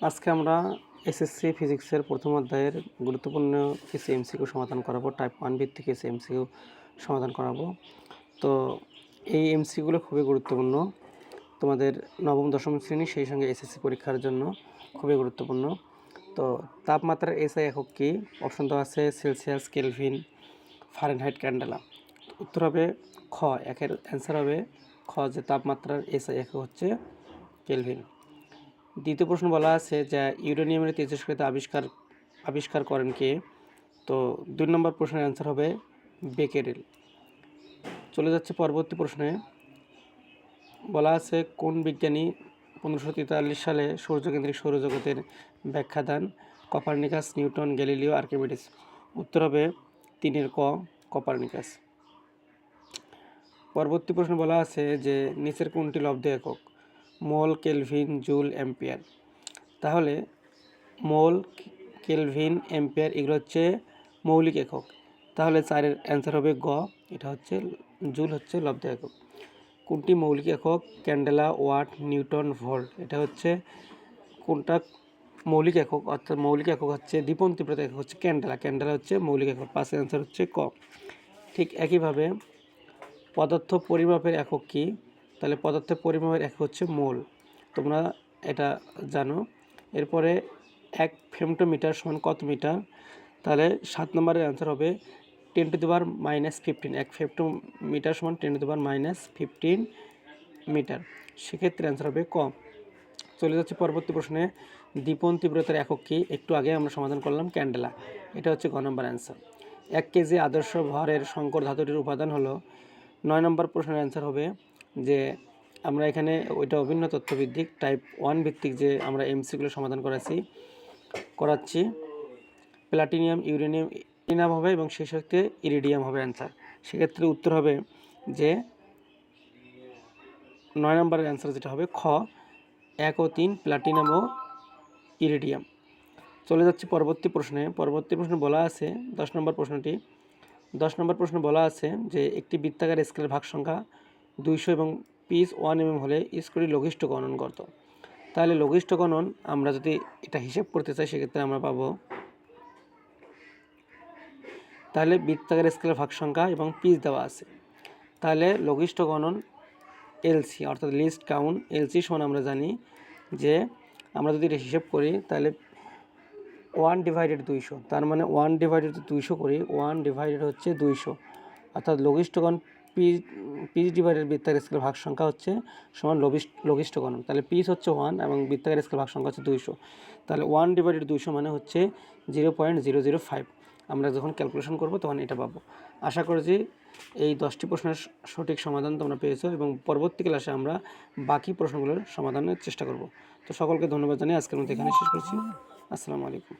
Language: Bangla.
আজকে আমরা এসএসসি ফিজিক্সের প্রথম অধ্যায়ের গুরুত্বপূর্ণ কিছু এমসিকিউ সমাধান করাবো টাইপ ওয়ান ভিত্তিক কিছু এমসিকিউ সমাধান করাবো। তো এই এমসিকিউগুলো খুবই গুরুত্বপূর্ণ। তোমাদের নবম, দশম শ্রেণি, সেই সঙ্গে এসএসসি পরীক্ষার জন্য খুবই গুরুত্বপূর্ণ। তো তাপমাত্রার এসআই একক কী? অপশন তো আছে সেলসিয়াস কেলভিন ফারেনহাইট ক্যান্ডেলা উত্তর হবে খ। একের অ্যান্সার হবে খ যে তাপমাত্রার এসআই একক হচ্ছে কেলভিন দ্বিতীয় প্রশ্ন বলা আছে যে ইউরেনিয়ামের তেজস্ক্রিয়তা আবিষ্কার আবিষ্কার করেন কে? তো দুই নম্বর প্রশ্নের অ্যান্সার হবে বেকেরেল। চলে যাচ্ছে পরবর্তী প্রশ্নে। বলা আছে কোন বিজ্ঞানী পনেরোশো তেতাল্লিশ সালে সূর্যকেন্দ্রিক সৌরজগতের ব্যাখ্যা দেন কপারনিকাস, নিউটন, গ্যালিলিও, আর্কিমিডিস? উত্তর হবে তিনের ক, কপারনিকাস। পরবর্তী প্রশ্ন বলা আছে যে নিচের কোনটি লব্ধ একক? মোল কেলভিন জুল অ্যাম্পিয়ার তাহলে মোল কেলভিন অ্যাম্পিয়ার এগুলো হচ্ছে মৌলিক একক। তাহলে চারের অ্যান্সার হবে গ, এটা হচ্ছে জুল হচ্ছে লব্ধ একক। কোনটি মৌলিক একক? Candela, watt, newton, volt. এটা হচ্ছে কোনটা মৌলিক একক? অর্থাৎ মৌলিক একক হচ্ছে দীপন তীব্রতা একক হচ্ছে ক্যান্ডেলা। ক্যান্ডেলা হচ্ছে মৌলিক একক। পাঁচের অ্যান্সার হচ্ছে ক। ঠিক একইভাবে পদার্থ পরিমাপের একক কী? তাহলে পদার্থের পরিমাপের এক হচ্ছে মোল। তোমরা এটা জানো। এরপরে এক ফেমটোমিটার সমান কত মিটার তাহলে সাত নম্বরের অ্যান্সার হবে ten to the power minus fifteen এক ফেমটোমিটার সমান ten to the power minus fifteen metre সেক্ষেত্রে অ্যান্সার হবে কম চলে যাচ্ছে পরবর্তী প্রশ্নে। দীপন তীব্রতার একক কী? একটু আগে আমরা সমাধান করলাম ক্যান্ডেলা। এটা হচ্ছে গ নম্বর অ্যান্সার এক কেজি আদর্শ ভরের সংকর ধাতুটির উপাদান হলো। নয় নম্বর প্রশ্নের অ্যান্সার হবে যে আমরা এখানে ওইটা অভিন্ন তথ্যভিত্তিক টাইপ ওয়ান ভিত্তিক যে আমরা এমসিগুলো সমাধান করাচ্ছি করাচ্ছি। প্লাটিনিয়াম ইউরেনিয়াম ইনাম হবে এবং সেই সাথে ইরিডিয়াম হবে অ্যান্সার সেক্ষেত্রে উত্তর হবে যে নয় নম্বরের অ্যান্সার যেটা হবে খ, এক ও তিন প্লাটিনাম ও ইরিডিয়াম চলে যাচ্ছে পরবর্তী প্রশ্নে। পরবর্তী প্রশ্নে বলা আছে, দশ নম্বর প্রশ্নটি। দশ নম্বর প্রশ্নে বলা আছে যে একটি বৃত্তাকার স্কেলের ভাগ সংখ্যা দুইশো এবং পিস ওয়ান এমএম হলে স্কুলটি লঘিষ্ঠ গণন করত। তাহলে লঘিষ্ঠ গণন আমরা যদি এটা হিসেব করতে চাই, সেক্ষেত্রে আমরা পাবো তাহলে বৃত্তাকার স্কেলের ভাগ সংখ্যা এবং পিস দেওয়া আছে। তাহলে লঘিষ্ঠ গণন এলসি, অর্থাৎ লিস্ট কাউন্ট এলসি সমান আমরা জানি যে আমরা যদি এটা হিসেব করি, তাহলে ওয়ান ডিভাইডেড দুইশো, তার মানে ওয়ান ডিভাইডেড দুইশো করি, ওয়ান ডিভাইডেড হচ্ছে দুইশো, অর্থাৎ লঘিষ্ঠগণ পিস পিস ডিভাইডেড বৃত্তাকার স্কেল ভাগ সংখ্যা হচ্ছে সমান লঘিষ্ঠ লঘিষ্ঠগণ তাহলে পিস হচ্ছে ওয়ান এবং বৃত্তাকার স্কেল ভাগ সংখ্যা হচ্ছে দুইশো। তাহলে ওয়ান ডিভাইডেড দুইশো মানে হচ্ছে zero point zero zero five আমরা যখন ক্যালকুলেশন করব তখন এটা পাবো। আশা করি যে এই দশটি প্রশ্নের সঠিক সমাধান তোমরা পেয়েছ এবং পরবর্তী ক্লাসে আমরা বাকি প্রশ্নগুলোর সমাধানের চেষ্টা করব। তো সকলকে ধন্যবাদ জানিয়ে আজকের মধ্যে এখানে শেষ করছি। আসসালামু আলাইকুম।